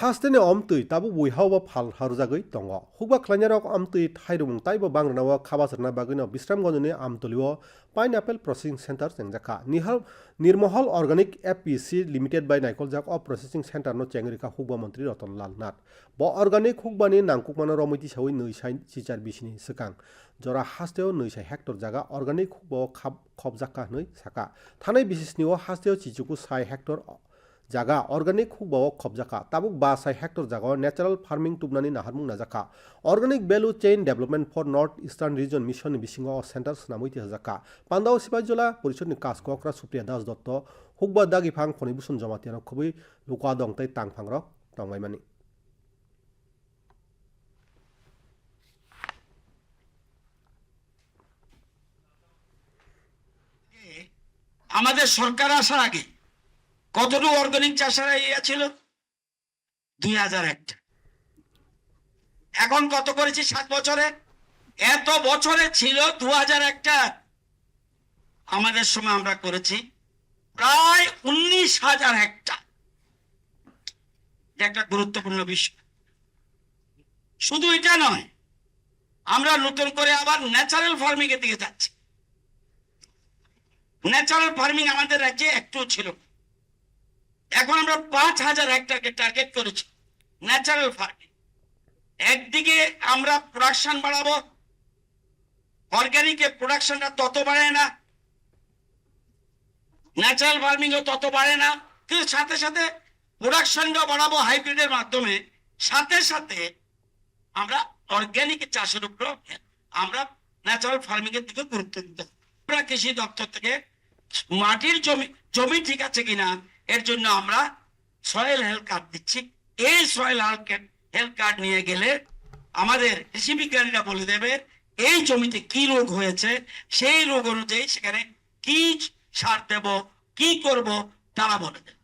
फास्टेने अमतुई ताबु बुइहाव फाल हारुजागै दङ हुबा खलायनार अमतुई थायरुम टाइबो बांग्रना व खाबासरना बागिन विश्राम गनने आमतुलिव पाइन एप्पल प्रोसेसिंग सेन्टर जेंजाका निहल निर्महल अर्गानिक एपीसी लिमिटेड बाय नाइकल जाक अ प्रोसेसिंग सेन्टर नो चेंगरिका हुबा मन्त्री रतनलाल नाथ ब अर्गानिक हुबानि नांकुक मान रमिति छौइ नै साइन चिचार बिसिनि सकां जरा हास्तेव नै साइ हेक्टर जागा अर्गानिक हुबा खब खबजाका नै साका थानै बिसिसनिव हास्तेव चिचुकु साइ हेक्टर জাগা অর্গানিক হুকবাও খবজাকা তাবুক বা সাই হেক্টর জাগাও ন্যাচারাল ফার্মিং টুবনানি নাহারমুং নাজাকা। Organic value chain development for north eastern region mission বিসিংহ centre নামৈতি হাজাকা পান্দাও সিপাইজলা পরিষদনি কাজ ককরা সুপ্রিয়া দাস দত্ত, হুকবা দাগিফাং ফণিভূষণ জমাতিয়ানো খুবই, লুকা দং তাই তাংফাং রক টংমাইমানি আমাদের সরকার আসার আগে কতটুকু অর্গানিক চাষারা ইয়া ছিল? দুই হাজার একটা। এখন কত করেছি সাত বছরে? এত বছরে ছিল দু হাজার একটা। আমাদের সময় আমরা করেছি প্রায় উনিশ হাজার একটা। একটা গুরুত্বপূর্ণ বিষয়। শুধু এটা নয়, আমরা নতুন করে আবার ন্যাচারাল ফার্মিং এর দিকে যাচ্ছি। ন্যাচারাল ফার্মিং আমাদের রাজ্যে একটু ছিল। না। এখন আমরা পাঁচ হাজার হেক্টরকে টার্গেট করেছি ন্যাচারাল ফার্মিং একদিকে আমরা প্রোডাকশন বাড়াবো অর্গানিকে প্রোডাকশনটা তত বাড়ে না ন্যাচারাল ফার্মিংও তত বাড়ে না, কিন্তু সাথে সাথে প্রোডাকশনটা বাড়াবো হাইব্রিডের মাধ্যমে, সাথে সাথে আমরা অর্গানিক চাষের উপর আমরা ন্যাচারাল ফার্মিং এর দিকে গুরুত্ব দিতে। আমরা কৃষি দপ্তর থেকে মাটির জমি জমি ঠিক আছে কিনা এর জন্য আমরা সয়েল হেলথ কার্ড দিচ্ছি। এই সয়েল হেলথ কার্ড নিয়ে গেলে আমাদের কৃষি বিজ্ঞানীরা বলে দেবে, এই জমিতে কি রোগ হয়েছে, সেই রোগ অনুযায়ী সেখানে কি সার দেব, কি করব, তারা বলে দেবে।